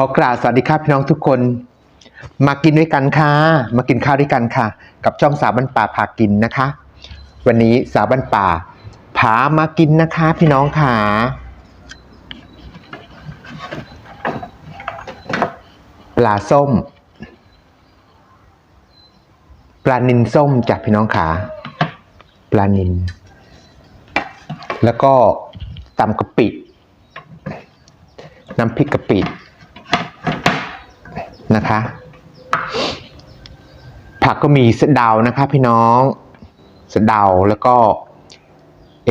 ขอกราบสวัสดีครับพี่น้องทุกคน มากินด้วยกันค่ะ มากินข้าวด้วยกันค่ะ กับช่องสาวบ้านป่าพากินนะคะ วันนี้สาวบ้านป่าพามากินนะคะ พี่น้องค่ะปลาส้ม ปลานินส้มจากพี่น้องขาปลานิน แล้วก็ตำกะปิ น้ำพริกกะปิ นะคะ ผักก็มีสะเดานะคะพี่น้องสะเดาแล้วก็ไอ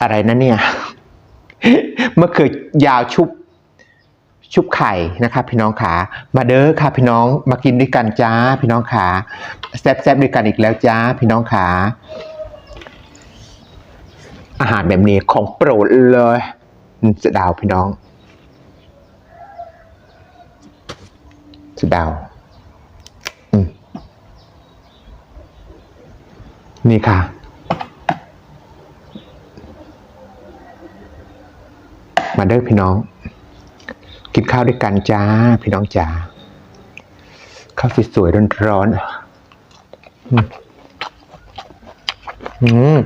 อะไรนะเนี่ยมะเขือยาวชุบชุบไข่นะคะพี่น้องขามาเด้อค่ะพี่น้องมากินด้วยกันจ้าพี่น้องขาแซ่บๆด้วยกันอีกแล้วจ้าพี่น้องขาอาหารแบบนี้ของโปรดเลยสะเดาวพี่น้อง สะเดาวนี่ค่ะ มาเด้อพี่น้อง กินข้าวด้วยกันจ้า พี่น้องจ๋าข้าวสวยๆร้อนๆอืมอืมอืม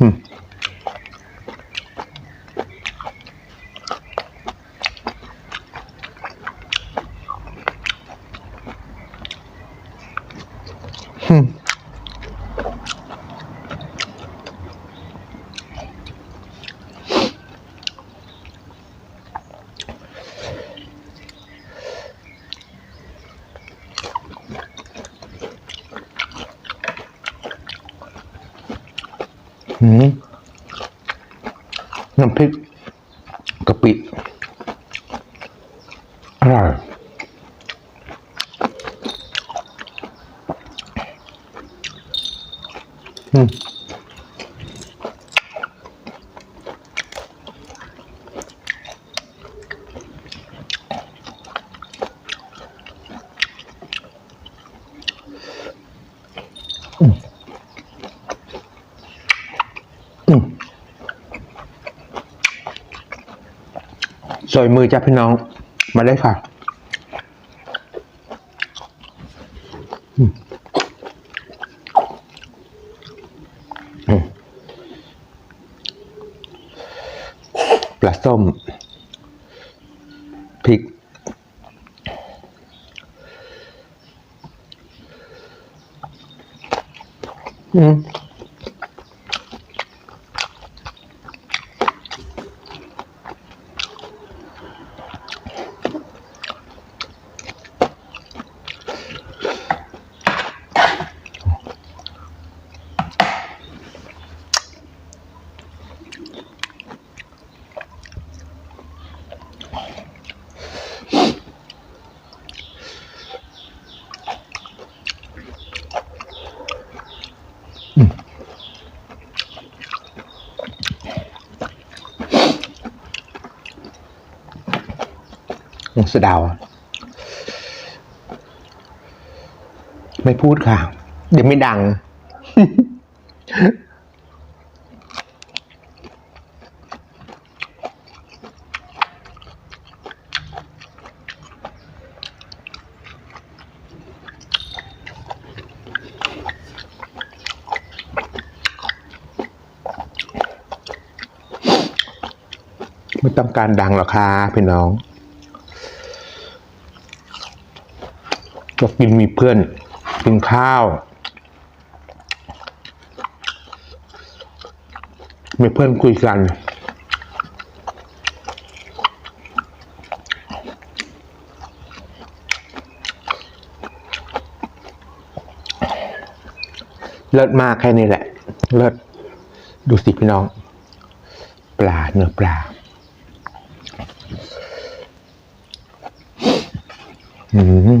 อืม อืม น้ำพริกกะปิ สวยมือจ้าพี่น้อง มาเลยค่ะ อืมอืมปลาส้มพริก อื สะเดาวไม่พูดค่ะ เดี๋ยวไม่ดัง ไม่ต้องการดังหรอกค่ะพี่น้อง ก็กินมีเพื่อน กินข้าว มีเพื่อนคุยกันเลิศมากแค่นี้แหละ เลิศดูสิพี่น้อง ปลาเนื้อปลา อืม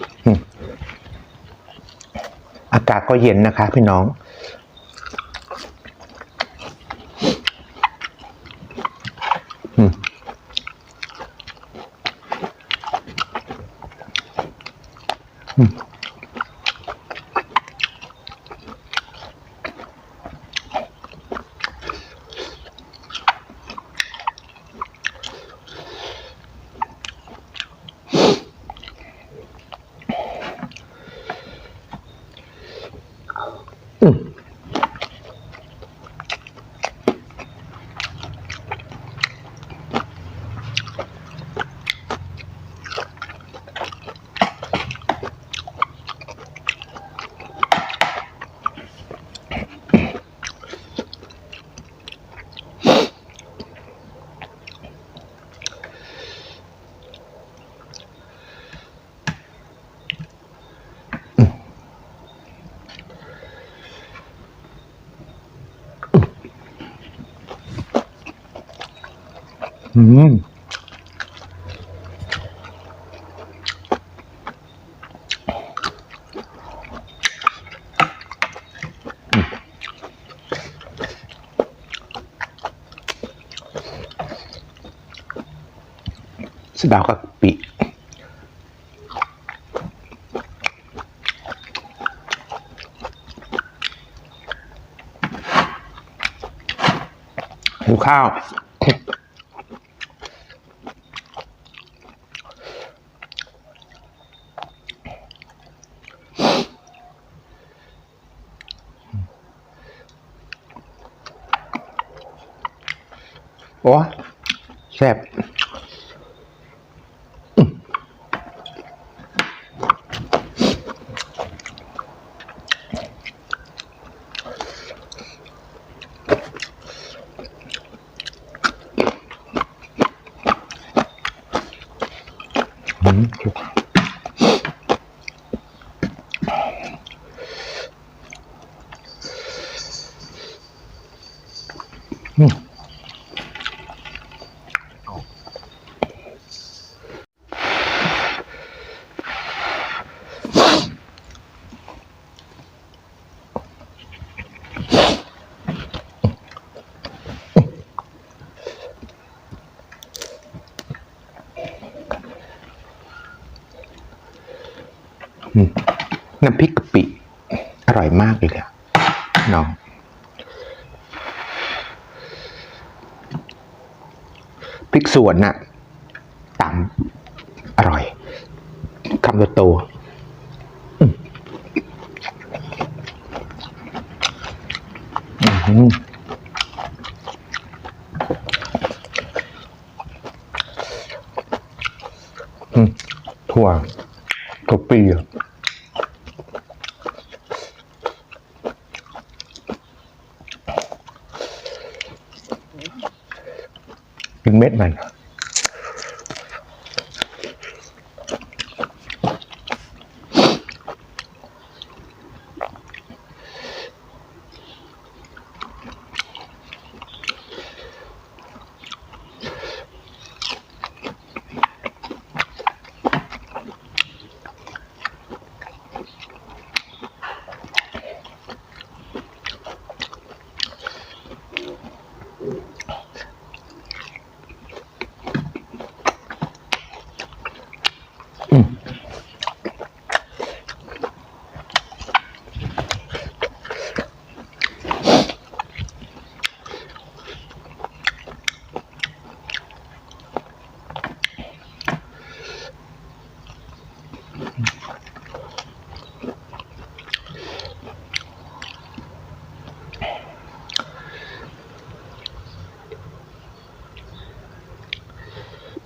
ากาศก็เย็นนะคะ พี่น้องอืม อืมสดาวกับปิหิวข้าว อ้แซ่บอื น้ำพริกกะปิ อร่อยมากเลยค่ะน้อง พริกสวนน่ะตำอร่อยคำโตอืมถั่วถั่วปีอะ เป็นเม็ดมัน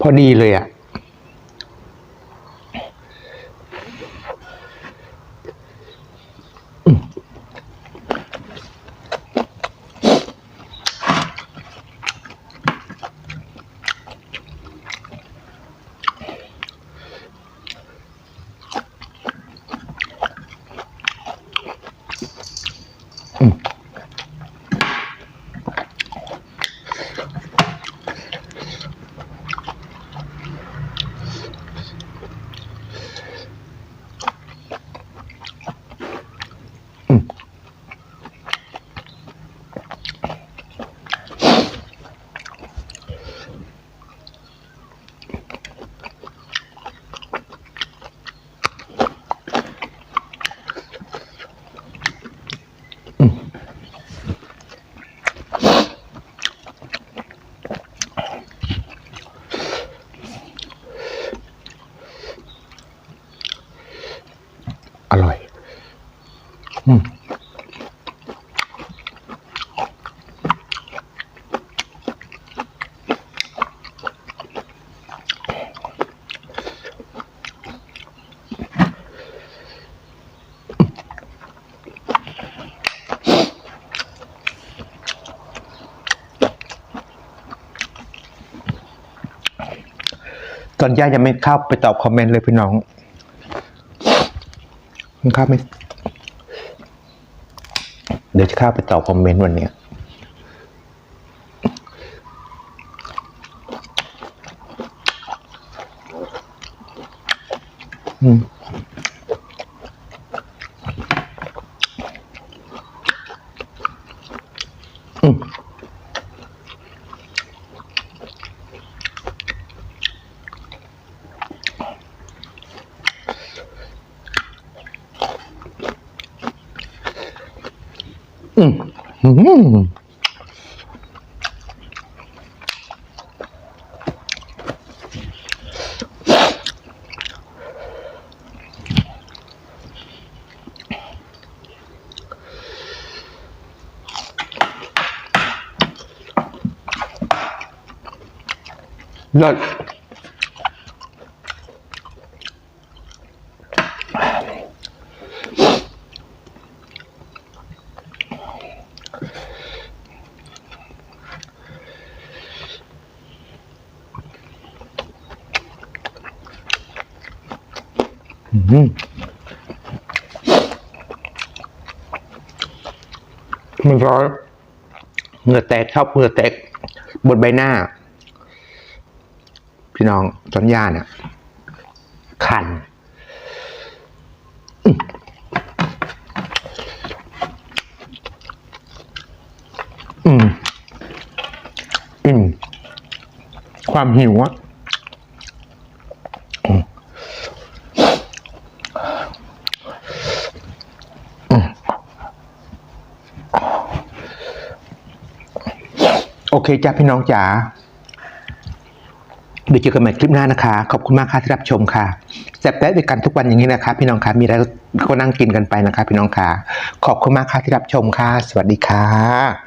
พอดีเลยอะ อนย่ายังไม่เข้าไปตอบคอมเมนต์เลยพี่น้องมันเข้าไม่ เดี๋ยวจะเข้าไปตอบคอมเมนต์วันเนี้ย อืมอืมเมันร้อนเหงื่อแตกชอบเหงื่อแตกบนใบหน้า พี่น้องจอนย่าเนี่ยคันอืม อืม ความหิวอะอืมอืมโอ เคจ้าพี่น้องจ๋าเดี๋ยวเจอกันใหม่คลิปหน้านะคะ ขอบคุณมากค่ะที่รับชมค่ะแซ่บแป๊ะด้วยกันทุกวันอย่างนี้นะคะ พี่น้องคะมีอะไรก็นั่งกินกันไปนะคะ พี่น้องค่ะขอบคุณมากค่ะที่รับชมค่ะ สวัสดีค่ะ